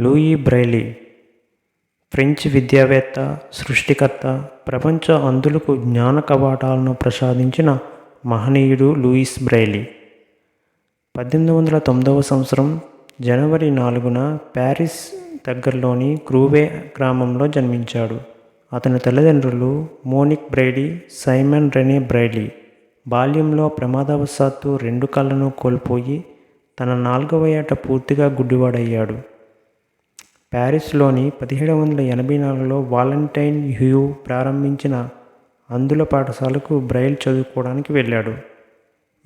Louis Braille French విద్యావేత్త సృష్టికర్త ప్రపంచ అంధులకు జ్ఞాన కవాటాలను ప్రసాదించిన మహనీయుడు లూయిస్ బ్రైలీ పద్దెనిమిది వందల తొమ్మిదవ సంవత్సరం జనవరి నాలుగున ప్యారిస్ దగ్గరలోని క్రూవే గ్రామంలో జన్మించాడు. అతని తల్లిదండ్రులు Monique Braille Simon René Braille బాల్యంలో ప్రమాదవశాత్తు రెండు కళ్ళను కోల్పోయి తన నాలుగవ ఏట పూర్తిగా గుడ్డివాడయ్యాడు. ప్యారిస్లోని పదిహేడు వందల ఎనభై నాలుగులో వాలంటైన్ హ్యూ ప్రారంభించిన అందుల పాఠశాలకు బ్రైల్ చదువుకోవడానికి వెళ్ళాడు.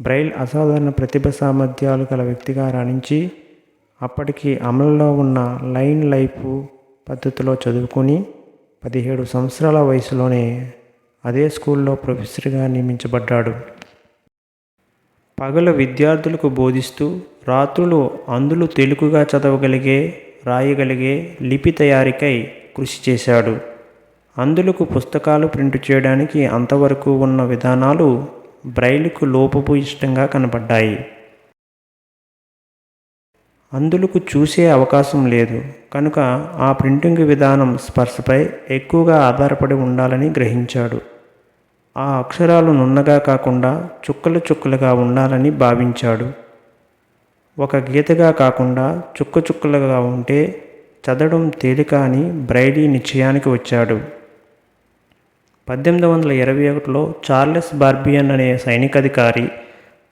బ్రైల్ అసాధారణ ప్రతిభ సామర్థ్యాలు గల వ్యక్తిగా రాణించి అప్పటికి అమలులో ఉన్న లైన్ లైఫ్ పద్ధతిలో చదువుకొని పదిహేడు సంవత్సరాల వయసులోనే అదే స్కూల్లో ప్రొఫెసర్గా నియమించబడ్డాడు. పగలు విద్యార్థులకు బోధిస్తూ రాత్రులు అందులు తెలుగుగా చదవగలిగే రాయగలిగే లిపి తయారీకై కృషి చేశాడు. అందులకు పుస్తకాలు ప్రింట్ చేయడానికి అంతవరకు ఉన్న విధానాలు బ్రైలుకు లోపపు ఇష్టంగా కనబడ్డాయి. అందులకు చూసే అవకాశం లేదు. కనుక ఆ ప్రింటింగ్ విధానం స్పర్శపై ఎక్కువగా ఆధారపడి ఉండాలని గ్రహించాడు. ఆ అక్షరాలు నున్నగా కాకుండా చుక్కలు చుక్కలుగా ఉండాలని భావించాడు. ఒక గీతగా కాకుండా చుక్క చుక్కలుగా ఉంటే చదవడం తేలిక అని బ్రైడీ నిశ్చయానికి వచ్చాడు. పద్దెనిమిది వందల ఇరవై ఒకటిలో చార్లెస్ బార్బియన్ అనే సైనికాధికారి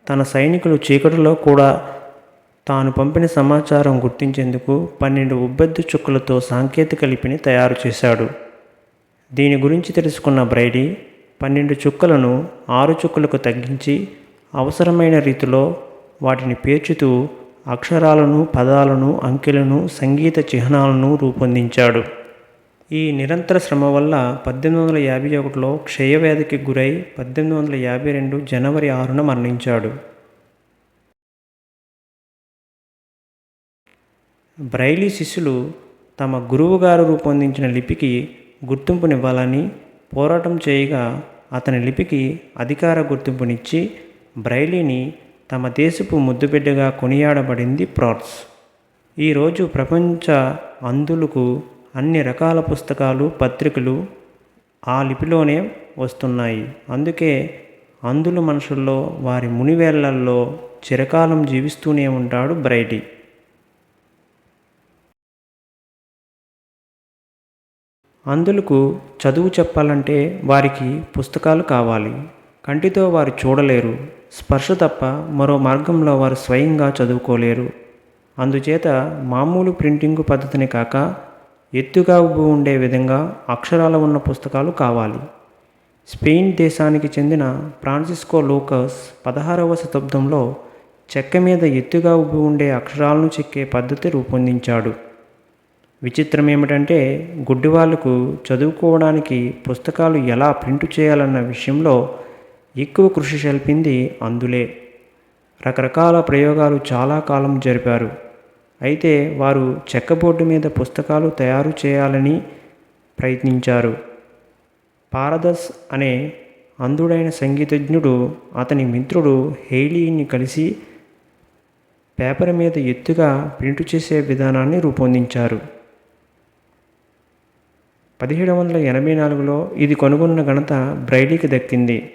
తన సైనికులు చీకటిలో కూడా తాను పంపిన సమాచారం గుర్తించేందుకు పన్నెండు ఉబ్బెద్దు చుక్కలతో సాంకేతిక లిపిని తయారు చేశాడు. దీని గురించి తెలుసుకున్న బ్రైడీ పన్నెండు చుక్కలను ఆరు చుక్కలకు తగ్గించి అవసరమైన రీతిలో వాటిని పేర్చుతూ అక్షరాలను పదాలను అంకెలను సంగీత చిహ్నాలను రూపొందించాడు. ఈ నిరంతర శ్రమ వల్ల పద్దెనిమిది వందల యాభై ఒకటిలో క్షయవ్యాధికి గురై పద్దెనిమిది వందల యాభై రెండు జనవరి ఆరున మరణించాడు. బ్రైలీ శిష్యులు తమ గురువుగారు రూపొందించిన లిపికి గుర్తింపునివ్వాలని పోరాటం చేయగా అతని లిపికి అధికార గుర్తింపునిచ్చి బ్రైలీని తమ దేశపు ముద్దుబిడ్డగా కొనియాడబడింది ప్రాట్స్ ఈరోజు ప్రపంచ అందులకు అన్ని రకాల పుస్తకాలు పత్రికలు ఆ లిపిలోనే వస్తున్నాయి. అందుకే అందుల మనుషుల్లో వారి మునివేళ్ళల్లో చిరకాలం జీవిస్తూనే ఉంటాడు బ్రైడీ. అందులకు చదువు చెప్పాలంటే వారికి పుస్తకాలు కావాలి. కంటితో వారు చూడలేరు. స్పర్శ తప్ప మరో మార్గంలో వారు స్వయంగా చదువుకోలేరు. అందుచేత మామూలు ప్రింటింగ్ పద్ధతిని కాక ఎత్తుగా ఉండే విధంగా అక్షరాలు ఉన్న పుస్తకాలు కావాలి. స్పెయిన్ దేశానికి చెందిన ఫ్రాన్సిస్కో లూకస్ పదహారవ శతాబ్దంలో చెక్క మీద ఎత్తుగా ఉబ్బి ఉండే అక్షరాలను చెక్కే పద్ధతి రూపొందించాడు. విచిత్రం ఏమిటంటే గుడ్డివాళ్ళకు చదువుకోవడానికి పుస్తకాలు ఎలా ప్రింట్ చేయాలన్న విషయంలో ఎక్కువ కృషి చల్పింది అందులే. రకరకాల ప్రయోగాలు చాలా కాలం జరిపారు. అయితే వారు చెక్కబోర్డు మీద పుస్తకాలు తయారు చేయాలని ప్రయత్నించారు. పారదస్ అనే అంధుడైన సంగీతజ్ఞుడు అతని మిత్రుడు హెయిలీని కలిసి పేపర్ మీద ఎత్తుగా ప్రింట్ చేసే విధానాన్ని రూపొందించారు. పదిహేడు వందల ఎనభై నాలుగులో ఇది కనుగొన్న ఘనత బ్రైడీకి దక్కింది.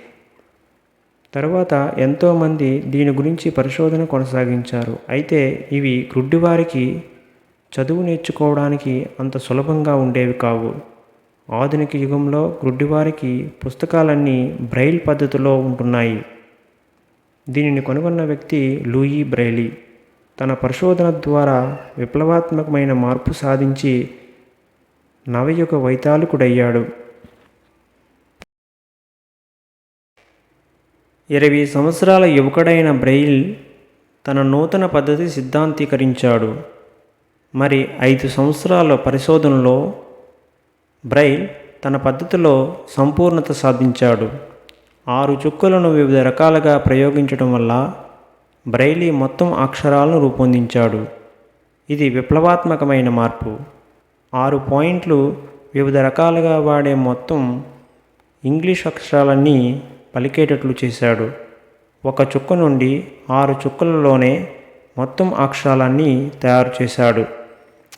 తర్వాత ఎంతోమంది దీని గురించి పరిశోధన కొనసాగించారు. అయితే ఇవి గ్రుడ్డివారికి చదువు నేర్చుకోవడానికి అంత సులభంగా ఉండేవి కావు. ఆధునిక యుగంలో గ్రుడ్డివారికి పుస్తకాలన్నీ బ్రైల్ పద్ధతిలో ఉంటున్నాయి. దీనిని కనుగొన్న వ్యక్తి లూయి బ్రైలీ తన పరిశోధన ద్వారా విప్లవాత్మకమైన మార్పు సాధించి నవయుగ వైతాళికుడయ్యాడు. ఇరవై సంవత్సరాల యువకుడైన బ్రెయిల్ తన నూతన పద్ధతి సిద్ధాంతీకరించాడు. మరి ఐదు సంవత్సరాల పరిశోధనలో బ్రైల్ తన పద్ధతిలో సంపూర్ణత సాధించాడు. ఆరు చుక్కలను వివిధ రకాలుగా ప్రయోగించడం వల్ల బ్రైలీ మొత్తం అక్షరాలను రూపొందించాడు. ఇది విప్లవాత్మకమైన మార్పు. ఆరు పాయింట్లు వివిధ రకాలుగా వాడే మొత్తం ఇంగ్లీష్ అక్షరాలన్నీ పలికేటట్లు చేశాడు. ఒక చుక్క నుండి ఆరు చుక్కలలోనే మొత్తం అక్షరాలన్నీ తయారు చేశాడు.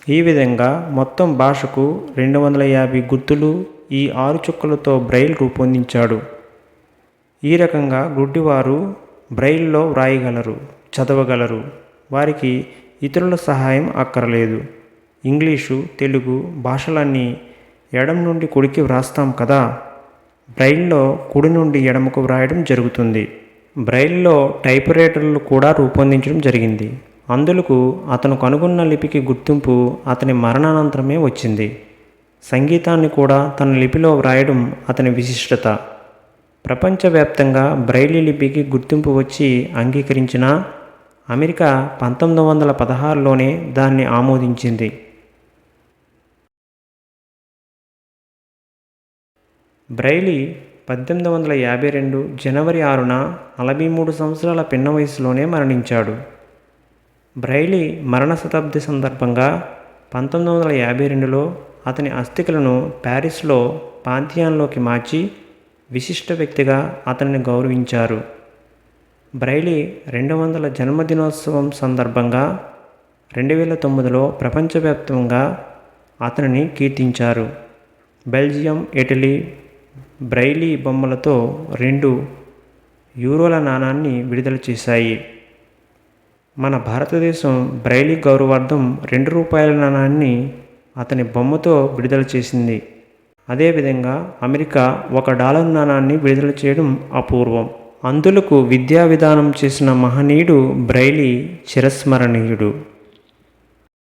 ఈ విధంగా మొత్తం భాషకు రెండు వందల యాభై గుర్తులు ఈ ఆరు చుక్కలతో బ్రైల్ రూపొందించాడు. ఈ రకంగా గుడ్డివారు బ్రైల్లో వ్రాయగలరు చదవగలరు. వారికి ఇతరుల సహాయం అక్కరలేదు. ఇంగ్లీషు తెలుగు భాషలన్నీ ఎడం నుండి కుడికి వ్రాస్తాం కదా? బ్రైల్లో కుడి నుండి ఎడమకు వ్రాయడం జరుగుతుంది. బ్రైల్లో టైప్ రైటర్లు కూడా రూపొందించడం జరిగింది. అందులకు అతను కనుగొన్న లిపికి గుర్తింపు అతని మరణానంతరమే వచ్చింది. సంగీతాన్ని కూడా తన లిపిలో వ్రాయడం అతని విశిష్టత. ప్రపంచవ్యాప్తంగా బ్రైలీ లిపికి గుర్తింపు వచ్చి అంగీకరించిన అమెరికా పంతొమ్మిది వందల పదహారులోనే దాన్ని ఆమోదించింది. బ్రైలీ పద్దెనిమిది వందల యాభై రెండు జనవరి ఆరున నలభై మూడు సంవత్సరాల పిన్న వయసులోనే మరణించాడు. బ్రైలీ మరణ శతాబ్ది సందర్భంగా పంతొమ్మిది వందల యాభై రెండులో అతని అస్థికలను ప్యారిస్లో పాంథియాన్లోకి మార్చి విశిష్ట వ్యక్తిగా అతనిని గౌరవించారు. బ్రైలీ రెండు వందల జన్మదినోత్సవం సందర్భంగా రెండు వేల తొమ్మిదిలో ప్రపంచవ్యాప్తంగా అతనిని కీర్తించారు. బెల్జియం ఇటలీ బ్రైలీ బొమ్మలతో రెండు యూరోల నాణాన్ని విడుదల చేశాయి. మన భారతదేశం బ్రైలీ గౌరవార్థం రెండు రూపాయల నాణాన్ని అతని బొమ్మతో విడుదల చేసింది. అదేవిధంగా అమెరికా ఒక డాలర్ నాణాన్ని విడుదల చేయడం అపూర్వం. అందులకు విద్యా విధానం చేసిన మహనీయుడు బ్రైలీ చిరస్మరణీయుడు.